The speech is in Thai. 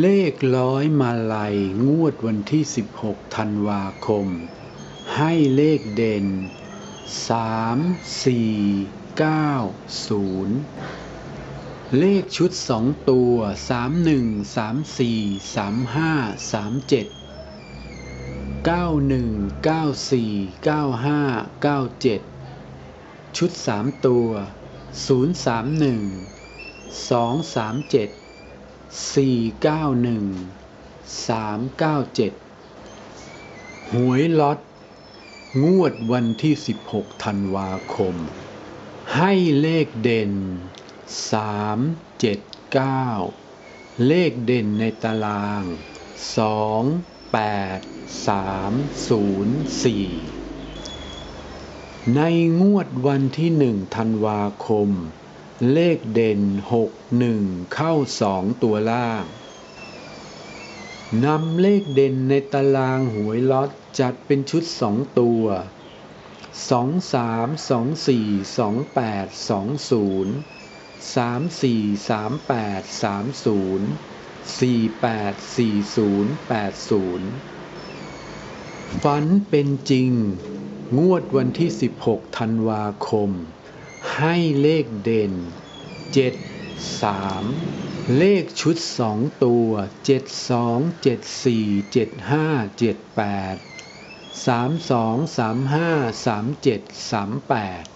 เลขร้อยมาลัยงวดวันที่ 16 ธันวาคม ให้เลขเด่น 3 4 9 0 เลขชุด 2 ตัว 31 34 35 37 91 94 95 97 ชุด 3 ตัว 031 237 491 397หวยล็อต งวดวันที่16ธันวาคม ให้เลขเด่น3 7 9เลขเด่นในตาราง2 8 3 0 4ในงวดวันที่1ธันวาคม เลขเด่น 6 1 เข้า 2 ตัวล่างนำเลขเด่นในตารางหวยล็อตจัดเป็นชุด 2 ตัว 2 3 2 4 2 8 2 0 3 4 3 8 3 0 4 8 4 0 8 0 ฝันเป็นจริง งวดวันที่ 16 ธันวาคม ให้เลขเด่น 7 3 เลขชุด 2 ตัว 7 2 7 4 7 5 7 8 3 2 3 5 3 7 3 8